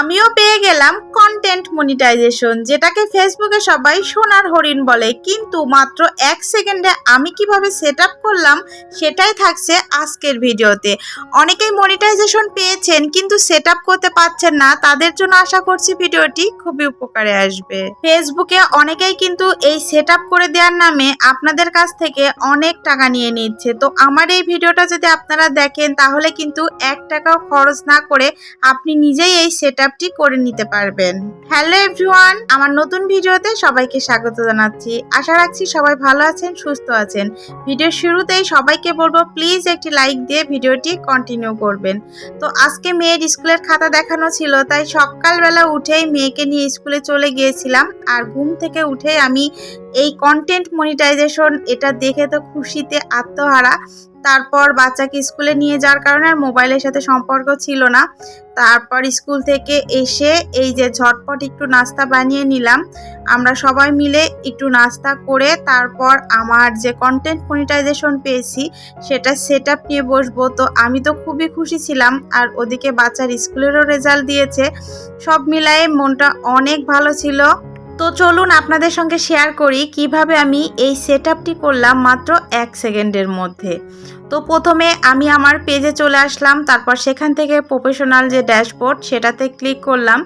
আমিও পেয়ে গেলাম কন্টেন্ট মনিটাইজেশন যেটাকে ফেসবুকে সবাই সোনার হরিণ বলে। কিন্তু মাত্র এক সেকেন্ডে আমি কীভাবে সেট করলাম, সেটাই থাকছে আজকের ভিডিওতে। অনেকেই মনিটাইজেশন পেয়েছেন, কিন্তু সেট করতে পারছেন না। তাদের জন্য আশা করছি ভিডিওটি খুবই উপকারে আসবে। ফেসবুকে অনেকেই কিন্তু এই সেট করে দেওয়ার নামে আপনাদের কাছ থেকে অনেক টাকা নিয়ে নিচ্ছে। তো আমার এই ভিডিওটা যদি আপনারা দেখেন, তাহলে কিন্তু এক টাকাও খরচ না করে আপনি নিজেই এই সেট আপটি করে নিতে পারবেন। হ্যালো এভরিওয়ান আমার নতুন ভিডিওতে সবাইকে স্বাগত জানাচ্ছি। আশা রাখছি সবাই ভালো আছেন, সুস্থ আছেন। ভিডিওর শুরুতেই সবাইকে বলব প্লিজ একটি লাইক দিয়ে ভিডিওটি কন্টিনিউ করবেন। তো আজকে মেয়ের স্কুলের খাতা দেখানো ছিল, তাই সকালবেলা উঠেই মেয়েকে নিয়ে স্কুলে চলে গিয়েছিলাম। আর ঘুম থেকে উঠেই আমি এই কন্টেন্ট মনিটাইজেশন এটা দেখে তো খুশিতে আত্মহারা। তারপর বাচ্চাকে স্কুলে নিয়ে যাওয়ার কারণে আর মোবাইলের সাথে সম্পর্ক ছিল না। তারপর স্কুল থেকে এসে এই যে ঝটপট একটু নাস্তা বানিয়ে নিলাম। আমরা সবাই মিলে একটু নাস্তা করে তারপর আমার যে কন্টেন্ট মনিটাইজেশন পেয়েছি, সেটা সেট আপ নিয়ে বসবো। তো আমি তো খুবই খুশি ছিলাম আর ওদিকে বাচ্চার স্কুলেরও রেজাল্ট দিয়েছে। সব মিলায়ে মনটা অনেক ভালো ছিল। তো চলুন আপনাদের সঙ্গে শেয়ার করি কীভাবে আমি এই সেট করলাম মাত্র এক সেকেন্ডের মধ্যে। তো প্রথমে আমি আমার পেজে চলে আসলাম, তারপর সেখান থেকে প্রফেশনাল যে ড্যাশবোর্ড সেটাতে ক্লিক করলাম।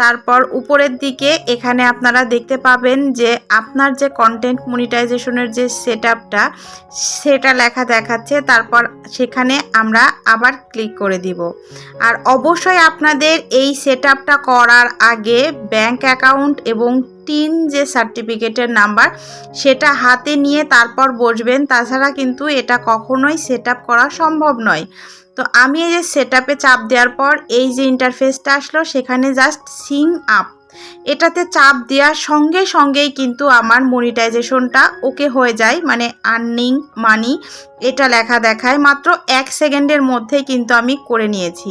তারপর উপরের দিকে এখানে আপনারা দেখতে পাবেন যে আপনার যে কন্টেন্ট মনিটাইজেশনের যে সেট আপটা সেটা লেখা দেখাচ্ছে। তারপর সেখানে আমরা আবার ক্লিক করে দিব। আর অবশ্যই আপনাদের এই সেট করার আগে ব্যাংক অ্যাকাউন্ট এবং টিন যে সার্টিফিকেটের নাম্বার সেটা হাতে নিয়ে তারপর বসবেন। তাছাড়া কিন্তু এটা কখনোই সেট করা সম্ভব নয়। তো আমি এই যে সেট চাপ দেওয়ার পর এই যে ইন্টারফেসটা আসলো, সেখানে জাস্ট সিং আপ এটাতে চাপ দেওয়ার সঙ্গে সঙ্গেই কিন্তু আমার মনিটাইজেশনটা ওকে হয়ে যায় মানে আর্নিং মানি এটা লেখা দেখায়। মাত্র এক সেকেন্ডের মধ্যেই কিন্তু আমি করে নিয়েছি।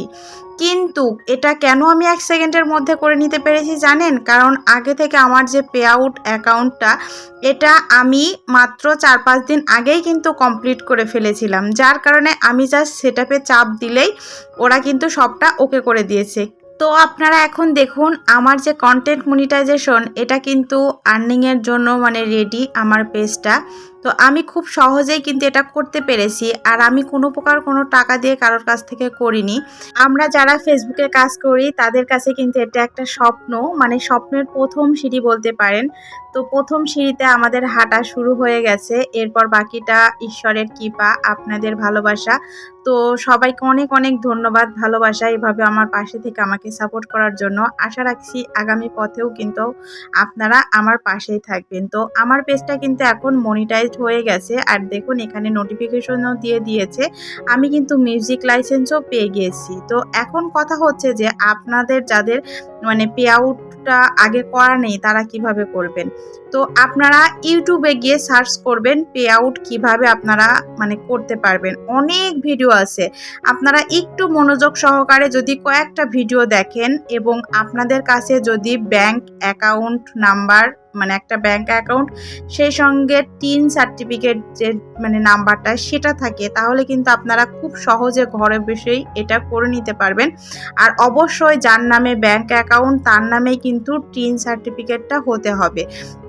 কিন্তু এটা কেন আমি এক সেকেন্ডের মধ্যে করে নিতে পেরেছি জানেন? কারণ আগে থেকে আমার যে পে আউট অ্যাকাউন্টটা এটা আমি মাত্র চার পাঁচ দিন আগেই কিন্তু কমপ্লিট করে ফেলেছিলাম। যার কারণে আমি জাস্ট সেটাপে চাপ দিলেই ওরা কিন্তু সবটা ওকে করে দিয়েছে। তো আপনারা এখন দেখুন, আমার যে কন্টেন্ট মনিটাইজেশন এটা কিন্তু আর্নিংয়ের জন্য মানে রেডি আমার পেজটা তো আমি খুব সহজেই কিন্তু এটা করতে পেরেছি, আর আমি কোনো প্রকার কোনো টাকা দিয়ে কারোর কাছ থেকে করিনি। আমরা যারা ফেসবুকে কাজ করি, তাদের কাছে কিন্তু এটা একটা স্বপ্ন মানে স্বপ্নের প্রথম সিঁড়ি বলতে পারেন। তো প্রথম সিঁড়িতে আমাদের হাঁটা শুরু হয়ে গেছে। এরপর বাকিটা ঈশ্বরের কৃপা, আপনাদের ভালোবাসা। তো সবাইকে অনেক অনেক ধন্যবাদ, ভালোবাসা এভাবে আমার পাশে থেকে আমাকে সাপোর্ট করার জন্য। আশা রাখছি আগামী পথেও কিন্তু আপনারা আমার পাশেই থাকবেন। তো আমার পেজটা কিন্তু এখন মনিটাইজড হয়ে গেছে। আর দেখুন, এখানে নোটিফিকেশনও দিয়ে দিয়েছে। আমি কিন্তু মিউজিক লাইসেন্সও পেয়ে গিয়েছি তো এখন কথা হচ্ছে যে আপনাদের যাদের মানে পে আউটটা আগে করা নেই, তারা কীভাবে করবেন? তো আপনারা ইউটিউবে গিয়ে সার্চ করবেন পে আউট কীভাবে আপনারা মানে করতে পারবেন। অনেক ভিডিও আছে। আপনারা একটু মনোযোগ সহকারে যদি কয়েকটা ভিডিও দেখেন এবং আপনাদের কাছে যদি ব্যাংক অ্যাকাউন্ট নাম্বার মানে একটা ব্যাংক অ্যাকাউন্ট সেই সঙ্গে টিন সার্টিফিকেট যে মানে নাম্বারটা সেটা থাকে, তাহলে কিন্তু আপনারা খুব সহজে ঘরে বসেই এটা করে নিতে পারবেন। আর অবশ্যই যার নামে ব্যাংক অ্যাকাউন্ট তার নামেই কিন্তু টিন সার্টিফিকেটটা হতে হবে।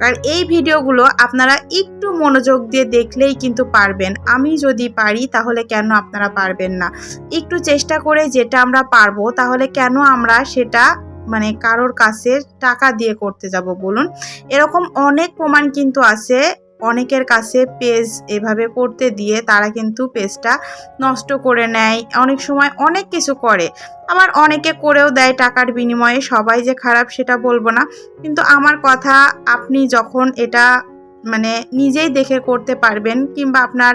আর এই ভিডিওগুলো আপনারা একটু মনোযোগ দিয়ে দেখলেই কিন্তু পারবেন। আমি যদি পারি, তাহলে কেন আপনারা পারবেন না? একটু চেষ্টা করে যেটা আমরা পারব, তাহলে কেন আমরা সেটা মানে কারোর কাছে টাকা দিয়ে করতে যাব বলুন। এরকম অনেক প্রমাণ কিন্তু আছে। অনেকের কাছে পেজ এভাবে করতে দিয়ে তারা কিন্তু পেজটা নষ্ট করে নেয়। অনেক সময় অনেক কিছু করে। আবার অনেকে করেও দেয় টাকার বিনিময়ে। সবাই যে খারাপ সেটা বলব না। কিন্তু আমার কথা, আপনি যখন এটা মানে নিজেই দেখে করতে পারবেন কিংবা আপনার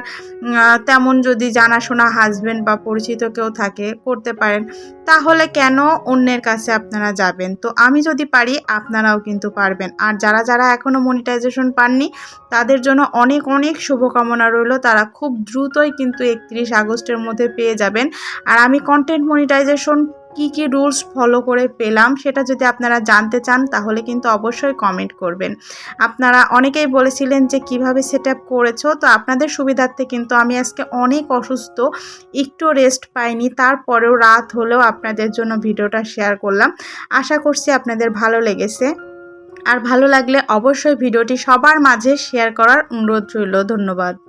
তেমন যদি জানাশোনা হাজবেন্ড বা পরিচিত কেউ থাকে করতে পারেন, তাহলে কেন অন্যের কাছে আপনারা যাবেন? তো আমি যদি পারি, আপনারাও কিন্তু পারবেন। আর যারা যারা এখনও মনিটাইজেশন পাননি, তাদের জন্য অনেক অনেক শুভকামনা রইল। তারা খুব দ্রুতই কিন্তু একত্রিশ আগস্টের মধ্যে পেয়ে যাবেন। আর আমি কন্টেন্ট মনিটাইজেশন কি কি রুলস ফলো করে পেলাম সেটা যদি আপনারা জানতে চান, তাহলে কিন্তু অবশ্যই কমেন্ট করবেন। আপনারা অনেকেই বলেছিলেন যে কীভাবে সেট আপ করেছ, তো আপনাদের সুবিধার্থে কিন্তু আমি আজকে অনেক অসুস্থ, একটু রেস্ট পাইনি, তারপরেও রাত হলেও আপনাদের জন্য ভিডিওটা শেয়ার করলাম। আশা করছি আপনাদের ভালো লেগেছে। আর ভালো লাগলে অবশ্যই ভিডিওটি সবার মাঝে শেয়ার করার অনুরোধ রইল। ধন্যবাদ।